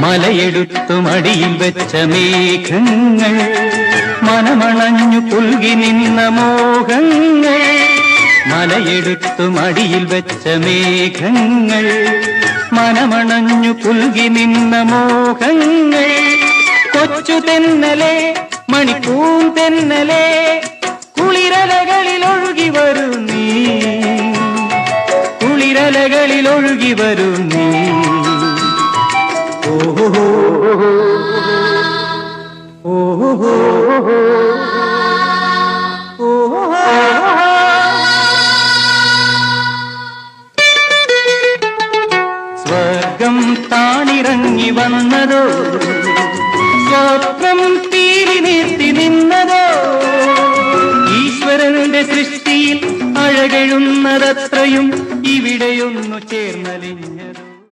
മലയെടുത്തു മടിയിൽ വെച്ച മേഘങ്ങൾ മനമണഞ്ഞു പുൽകി നിന്ന മോഹങ്ങൾ മലയെടുത്തു മടിയിൽ വെച്ച മേഘങ്ങൾ മനമണഞ്ഞു പുൽകി നിന്ന മോഹങ്ങൾ കൊച്ചു തെന്നലെ മണിപ്പൂ തെന്നലെ കുളിരലകളിൽ ഒഴുകി വരൂ കുളിരലകളിൽ ഒഴുകി സ്വർഗം താണിറങ്ങി വന്നതോ? സ്വപ്നം തീരി നിർത്തി നിന്നതോ? ഈശ്വരന്റെ സൃഷ്ടിയിൽ അഴകഴുന്നതത്രയും ഇവിടെയൊന്നു ചേർന്നലിഞ്ഞ